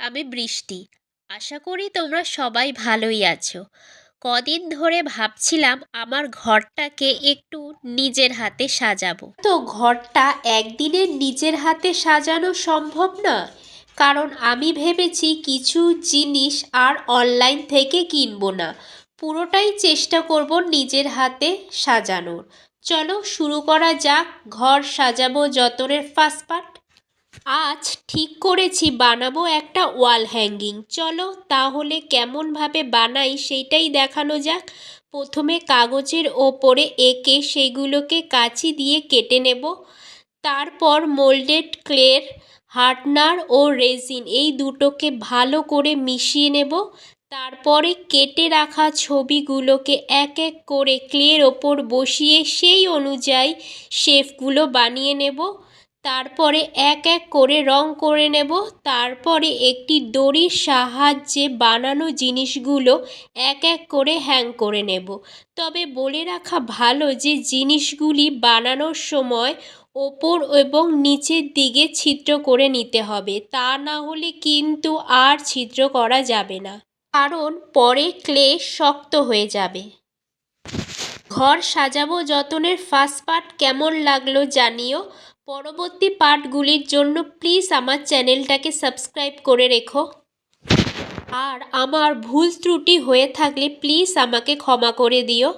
আমি বৃষ্টি। আশা করি তোমরা সবাই ভালোই আছো। কদিন ধরে ভাবছিলাম আমার ঘরটাকে একটু নিজের হাতে সাজাবো। তো ঘরটা একদিনে নিজের হাতে সাজানো সম্ভব না? কারণ আমি ভেবেছি কিছু জিনিস আর অনলাইন থেকে কিনবো না। পুরোটাই চেষ্টা করব নিজের হাতে সাজানোর। চলো শুরু করা যাক। ঘর সাজাবো যতনের ফার্স্ট পার্ট আজ ঠিক করেছি, বানাবো একটা ওয়াল হ্যাঙ্গিং। চলো তাহলে কেমনভাবে বানাই সেইটাই দেখানো যাক। প্রথমে কাগজের ওপরে এঁকে সেগুলোকে কাঁচি দিয়ে কেটে নেব। তারপর মোল্ডেড ক্লের হার্টনার ও রেজিন এই দুটোকে ভালো করে মিশিয়ে নেব। তারপরে কেটে রাখা ছবিগুলোকে এক এক করে ক্লের ওপর বসিয়ে সেই অনুযায়ী শেফগুলো বানিয়ে নেব। তারপরে এক এক করে রং করে নেব। তারপরে একটি দড়ির সাহায্যে বানানো জিনিসগুলো এক এক করে হ্যাং করে নেব। তবে বলে রাখা ভালো যে, জিনিসগুলি বানানোর সময় ওপর এবং নিচের দিকে ছিদ্র করে নিতে হবে। তা না হলে কিন্তু আর ছিদ্র করা যাবে না। কারণ পরে ক্লে শক্ত হয়ে যাবে। ঘর সাজাবো যতনের ফার্স্ট পার্ট কেমন লাগল জানিও। পরবর্তী পাঠগুলির জন্য প্লিজ আমার চ্যানেলটাকে সাবস্ক্রাইব করে রেখো। আর আমার ভুল ত্রুটি হয়ে থাকলে প্লিজ আমাকে ক্ষমা করে দিও।